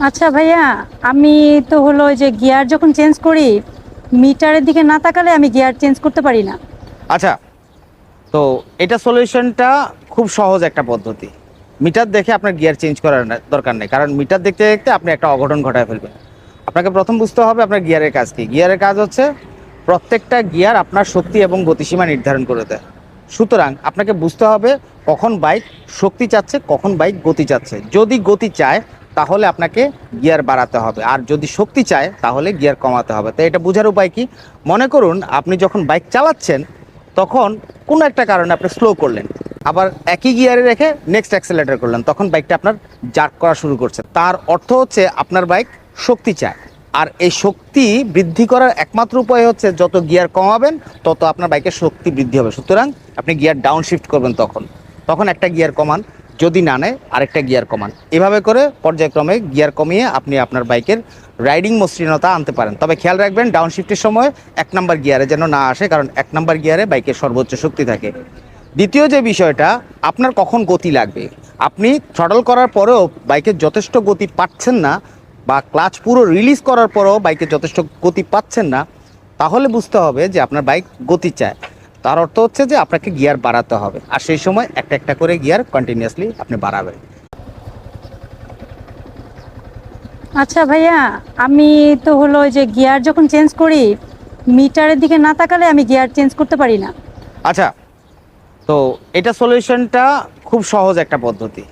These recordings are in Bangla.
আচ্ছা ভাইয়া, আমি তো হলো যে গিয়ার যখন চেঞ্জ করি মিটারের দিকে না তাকালে আমি গিয়ার চেঞ্জ করতে পারি না। আচ্ছা তো এটা সলিউশনটা খুব সহজ একটা পদ্ধতি। মিটার দেখে আপনার গিয়ার চেঞ্জ করার দরকার নেই, কারণ মিটার দেখতে দেখতে আপনি একটা অঘটন ঘটায় ফেলবেন। আপনাকে প্রথম বুঝতে হবে আপনার গিয়ারের কাজ কি। গিয়ারের কাজ হচ্ছে প্রত্যেকটা গিয়ার আপনার শক্তি এবং গতিসীমা নির্ধারণ করে দেয়। সুতরাং আপনাকে বুঝতে হবে কখন বাইক শক্তি চাচ্ছে, কখন বাইক গতি চাচ্ছে। যদি গতি চায় তাহলে আপনাকে গিয়ার বাড়াতে হবে। আর যদি শক্তি চায়, তাহলে গিয়ার কমাতে হবে। তো এটা বোঝার উপায় কি? মনে করুন, আপনি যখন বাইক চালাচ্ছেন, তখন কোনো একটা কারণে আপনি স্লো করলেন। আবার একই গিয়ারে রেখে নেক্সট অ্যাক্সেলেটার করলেন। তখন বাইকটা আপনার জার্ক করা শুরু করছে। তার অর্থ হচ্ছে আপনার বাইক শক্তি চায়। আর এই শক্তি বৃদ্ধি করার একমাত্র উপায় হচ্ছে, যত গিয়ার কমাবেন, তত আপনার বাইকের শক্তি বৃদ্ধি হবে। সুতরাং আপনি গিয়ার ডাউন শিফট করবেন তখন। তখন একটা গিয়ার কমান। যদি না নেয়, আরেকটা গিয়ার কমান। এভাবে করে পর্যায়ক্রমে গিয়ার কমিয়ে আপনি আপনার বাইকের রাইডিং মসৃণতা আনতে পারেন। তবে খেয়াল রাখবেন ডাউন শিফটের সময় এক নাম্বার গিয়ারে যেন না আসে, কারণ এক নাম্বার গিয়ারে বাইকের সর্বোচ্চ শক্তি থাকে। দ্বিতীয় যে বিষয়টা, আপনার কখন গতি লাগবে? আপনি থ্রটল করার পরেও বাইকের যথেষ্ট গতি পাচ্ছেন না বা ক্লাচ পুরো রিলিজ করার পরেও বাইকে যথেষ্ট গতি পাচ্ছেন না, তাহলে বুঝতে হবে যে আপনার বাইক গতি চায়। তার অর্থ হচ্ছে যে আপনাকে গিয়ার বাড়াতে হবে। আর সেই সময় একটা একটা করে গিয়ার কন্টিনিউয়াসলি আপনি বাড়াবেন। আচ্ছা ভাইয়া আমি তো হলো ওই যে গিয়ার যখন চেঞ্জ করি মিটারের দিকে না তাকালে আমি গিয়ার চেঞ্জ করতে পারি না। আচ্ছা তো এটা সলিউশনটা খুব সহজ একটা পদ্ধতি।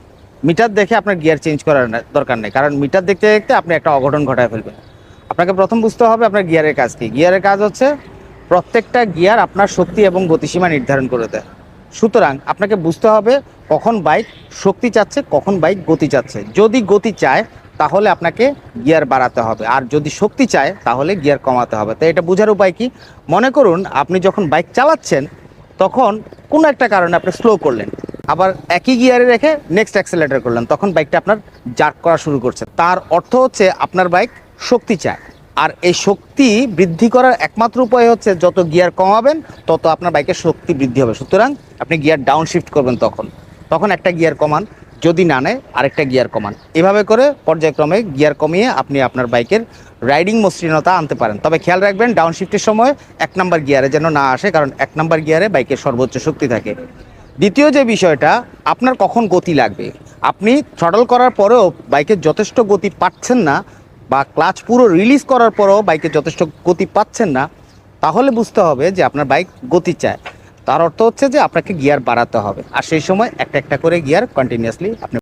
মিটার দেখে আপনার গিয়ার চেঞ্জ করার দরকার নেই। কারণ মিটার দেখতে দেখতে আপনি একটা অঘটন ঘটায় ফেলবেন। আপনাকে প্রথম বুঝতে হবে আপনার গিয়ারের কাজ কি। গিয়ারের কাজ হচ্ছে প্রত্যেকটা গিয়ার আপনার শক্তি এবং গতিসীমা নির্ধারণ করে দেয়। সুতরাং আপনাকে বুঝতে হবে কখন বাইক শক্তি চাচ্ছে, কখন বাইক গতি চাচ্ছে। যদি গতি চায়, তাহলে আপনাকে গিয়ার বাড়াতে হবে। আর যদি শক্তি চায়, তাহলে গিয়ার কমাতে হবে। তো এটা বোঝার উপায় কি? মনে করুন, আপনি যখন বাইক চালাচ্ছেন, তখন কোনো একটা কারণে আপনি স্লো করলেন। আবার একই গিয়ারে রেখে নেক্সট অ্যাক্সেলেটার করলেন। তখন বাইকটা আপনার জার্ক করা শুরু করছে। তার অর্থ হচ্ছে আপনার বাইক শক্তি চায়। আর এই শক্তি বৃদ্ধি করার একমাত্র উপায় হচ্ছে যত গিয়ার কমাবেন, তত আপনার বাইকের শক্তি বৃদ্ধি হবে। সুতরাং আপনি গিয়ার ডাউন শিফট করবেন তখন। তখন একটা গিয়ার কমান, যদি না নেয় আরেকটা গিয়ার কমান। এভাবে করে পর্যায়ক্রমে গিয়ার কমিয়ে আপনি আপনার বাইকের রাইডিং মসৃণতা আনতে পারেন। তবে খেয়াল রাখবেন, ডাউন শিফটের সময় এক নাম্বার গিয়ারে যেন না আসে, কারণ এক নাম্বার গিয়ারে বাইকের সর্বোচ্চ শক্তি থাকে। দ্বিতীয় যে বিষয়টা, আপনার কখন গতি লাগবে? আপনি থ্রটল করার পরেও বাইকের যথেষ্ট গতি পাচ্ছেন না বা ক্লাচ পুরো রিলিজ করার পরও বাইকে যথেষ্ট গতি পাচ্ছেন না, তাহলে বুঝতে হবে যে আপনার বাইক গতি চায়। তার অর্থ হচ্ছে যে আপনাকে গিয়ার বাড়াতে হবে। আর সেই সময় একটা একটা করে গিয়ার কন্টিনিউসলি আপনি